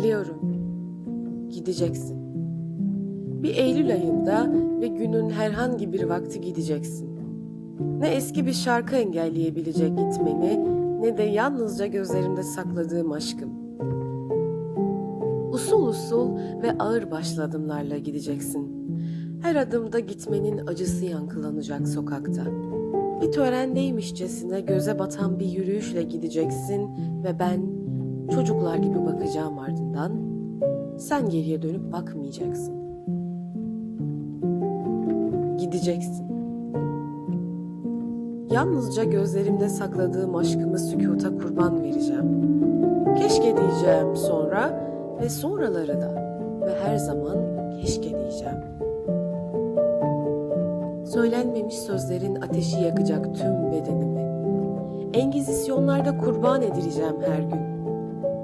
Biliyorum. Gideceksin. Bir Eylül ayında ve günün herhangi bir vakti gideceksin. Ne eski bir şarkı engelleyebilecek gitmeni ne de yalnızca gözlerimde sakladığım aşkım. Usul usul ve ağır başlı adımlarla gideceksin. Her adımda gitmenin acısı yankılanacak sokakta. Bir törendeymişçesine göze batan bir yürüyüşle gideceksin ve ben çocuklar gibi bakacağım ardından. Sen geriye dönüp bakmayacaksın. Gideceksin. Yalnızca gözlerimde sakladığım aşkımı sükuta kurban vereceğim. Keşke diyeceğim sonra ve sonraları da ve her zaman keşke diyeceğim. Söylenmemiş sözlerin ateşi yakacak tüm bedenimi. Engizisyonlarda kurban edileceğim her gün.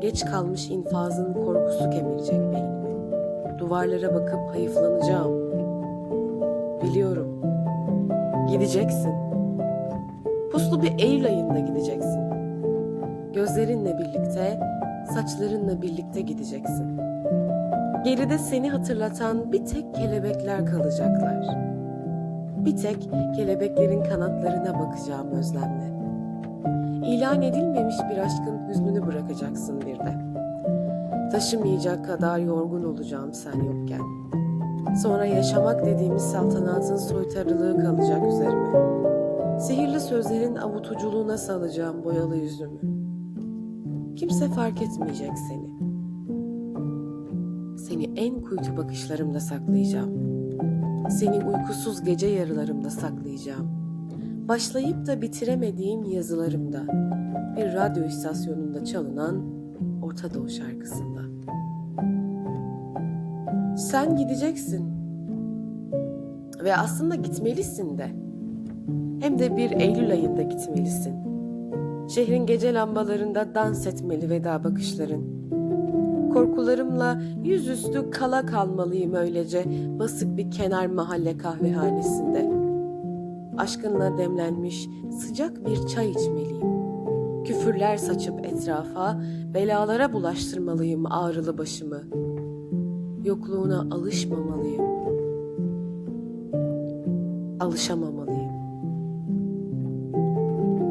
Geç kalmış infazın korkusu kemirecek beynimi. Duvarlara bakıp hayıflanacağım. Biliyorum. Gideceksin. Puslu bir Eylül ayında gideceksin. Gözlerinle birlikte, saçlarınla birlikte gideceksin. Geride seni hatırlatan bir tek kelebekler kalacaklar. Bir tek kelebeklerin kanatlarına bakacağım özlemle. İlan edilmemiş bir aşkın hüznünü bırakacaksın bir de. Taşımayacak kadar yorgun olacağım sen yokken. Sonra yaşamak dediğimiz saltanatın soytarılığı kalacak üzerime. Sihirli sözlerin avutuculuğuna salacağım boyalı yüzümü. Kimse fark etmeyecek seni. Seni en kuytu bakışlarımda saklayacağım. Seni uykusuz gece yarılarımda saklayacağım. Başlayıp da bitiremediğim yazılarımda. Bir radyo istasyonunda çalınan Orta Doğu şarkısında. Sen gideceksin. Ve aslında gitmelisin de. Hem de bir Eylül ayında gitmelisin. Şehrin gece lambalarında dans etmeli veda bakışların. Korkularımla yüzüstü kala kalmalıyım öylece basık bir kenar mahalle kahvehanesinde. Aşkınla demlenmiş sıcak bir çay içmeliyim. Küfürler saçıp etrafa, belalara bulaştırmalıyım ağrılı başımı. Yokluğuna alışmamalıyım. Alışamamalıyım.